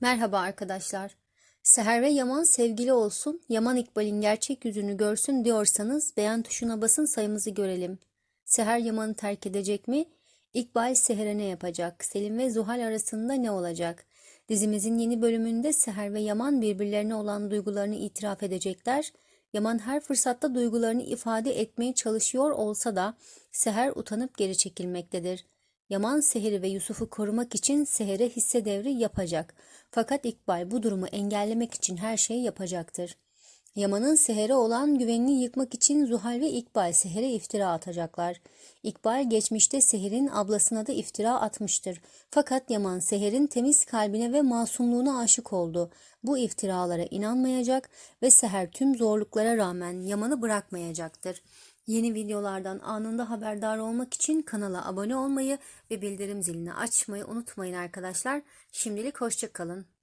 Merhaba arkadaşlar. Seher ve Yaman sevgili olsun, Yaman İkbal'in gerçek yüzünü görsün diyorsanız beğen tuşuna basın sayımızı görelim. Seher Yaman'ı terk edecek mi? İkbal Seher'e ne yapacak? Selim ve Zuhal arasında ne olacak? Dizimizin yeni bölümünde Seher ve Yaman birbirlerine olan duygularını itiraf edecekler. Yaman her fırsatta duygularını ifade etmeye çalışıyor olsa da Seher utanıp geri çekilmektedir. Yaman Seher'i ve Yusuf'u korumak için Seher'e hisse devri yapacak. Fakat İkbal bu durumu engellemek için her şeyi yapacaktır. Yaman'ın Seher'e olan güvenini yıkmak için Zuhal ve İkbal Seher'e iftira atacaklar. İkbal geçmişte Seher'in ablasına da iftira atmıştır. Fakat Yaman Seher'in temiz kalbine ve masumluğuna aşık oldu. Bu iftiralara inanmayacak ve Seher tüm zorluklara rağmen Yaman'ı bırakmayacaktır. Yeni videolardan anında haberdar olmak için kanala abone olmayı ve bildirim zilini açmayı unutmayın arkadaşlar. Şimdilik hoşça kalın.